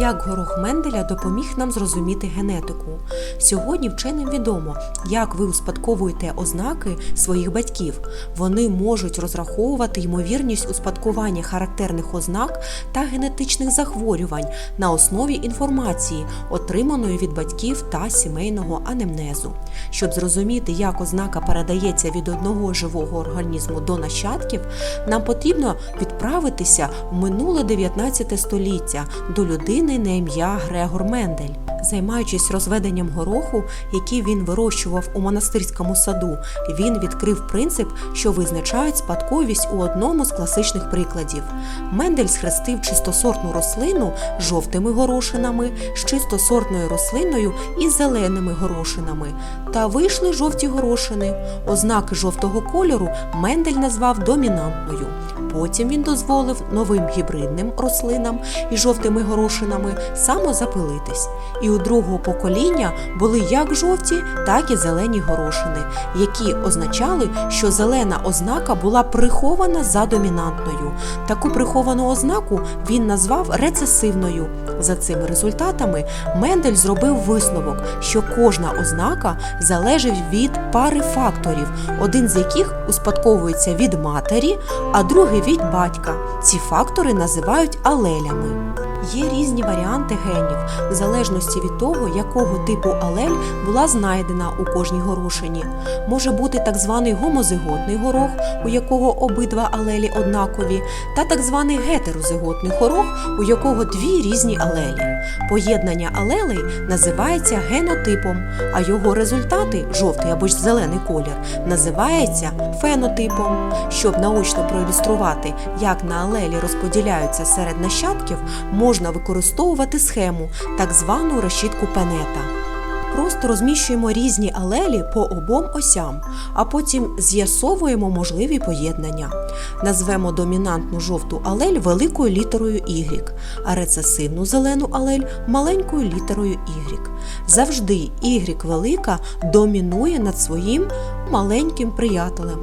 Як горох Менделя допоміг нам зрозуміти генетику? Сьогодні вченим відомо, як ви успадковуєте ознаки своїх батьків. Вони можуть розраховувати ймовірність успадкування характерних ознак та генетичних захворювань на основі інформації, отриманої від батьків та сімейного анамнезу. Щоб зрозуміти, як ознака передається від одного живого організму до нащадків, нам потрібно відправитися в минуле 19 століття до людини на ім'я Грегор Мендель. Займаючись розведенням гороху, який він вирощував у монастирському саду, він відкрив принцип, що визначають спадковість у одному з класичних прикладів. Мендель схрестив чистосортну рослину з жовтими горошинами, з чистосортною рослиною і зеленими горошинами. Та вийшли жовті горошини. Ознаки жовтого кольору Мендель назвав домінантною. Потім він дозволив новим гібридним рослинам із жовтими горошинами самозапилитись. І у другого покоління були як жовті, так і зелені горошини, які означали, що зелена ознака була прихована за домінантною. Таку приховану ознаку він назвав рецесивною. За цими результатами Мендель зробив висновок, що кожна ознака залежить від пари факторів, один з яких успадковується від матері, а другий від батька. Ці фактори називають алелями. Є різні варіанти генів, в залежності від того, якого типу алель була знайдена у кожній горошині. Може бути так званий гомозиготний горох, у якого обидва алелі однакові, та так званий гетерозиготний горох, у якого дві різні алелі. Поєднання алелей називається генотипом, а його результати жовтий або ж зелений колір називається фенотипом. Щоб наочно проілюструвати, як на алелі розподіляються серед нащадків, можна використовувати схему, так звану решітку пенета. Просто розміщуємо різні алелі по обом осям, а потім з'ясовуємо можливі поєднання. Назвемо домінантну жовту алель великою літерою Y, а рецесивну зелену алель маленькою літерою Y. Завжди Y велика домінує над своїм маленьким приятелем.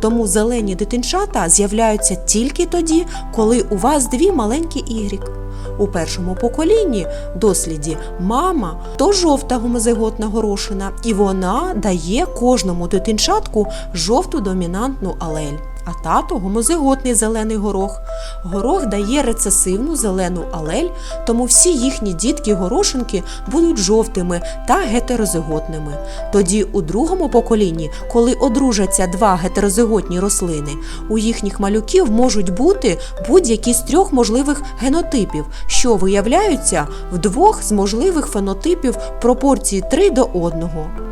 Тому зелені дитинчата з'являються тільки тоді, коли у вас дві маленькі ігрік. У першому поколінні досліді мама то жовта гомозиготна горошина, і вона дає кожному дитинчатку жовту домінантну алель. А тато гомозиготний зелений горох. Горох дає рецесивну зелену алель, тому всі їхні дітки-горошинки будуть жовтими та гетерозиготними. Тоді у другому поколінні, коли одружаться два гетерозиготні рослини, у їхніх малюків можуть бути будь-які з трьох можливих генотипів, що виявляються в двох з можливих фенотипів пропорції 3 до 1.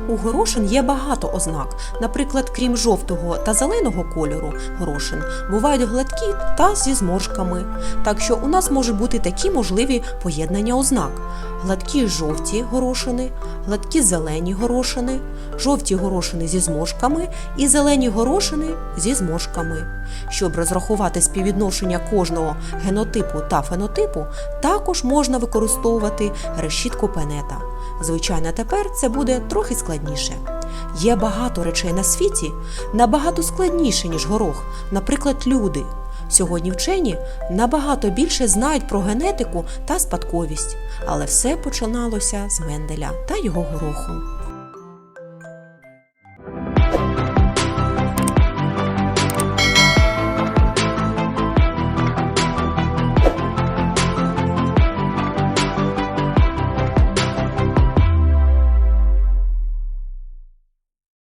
У горошин є багато ознак. Наприклад, крім жовтого та зеленого кольору горошин, бувають гладкі та зі зморшками. Так що у нас можуть бути такі можливі поєднання ознак: гладкі жовті горошини, гладкі зелені горошини, жовті горошини зі зморшками і зелені горошини зі зморшками. Щоб розрахувати співвідношення кожного генотипу та фенотипу, також можна використовувати решітку пенета. Звичайно, тепер це буде трохи складніше. Є багато речей на світі набагато складніше, ніж горох, наприклад, люди. Сьогодні вчені набагато більше знають про генетику та спадковість, але все починалося з Менделя та його гороху.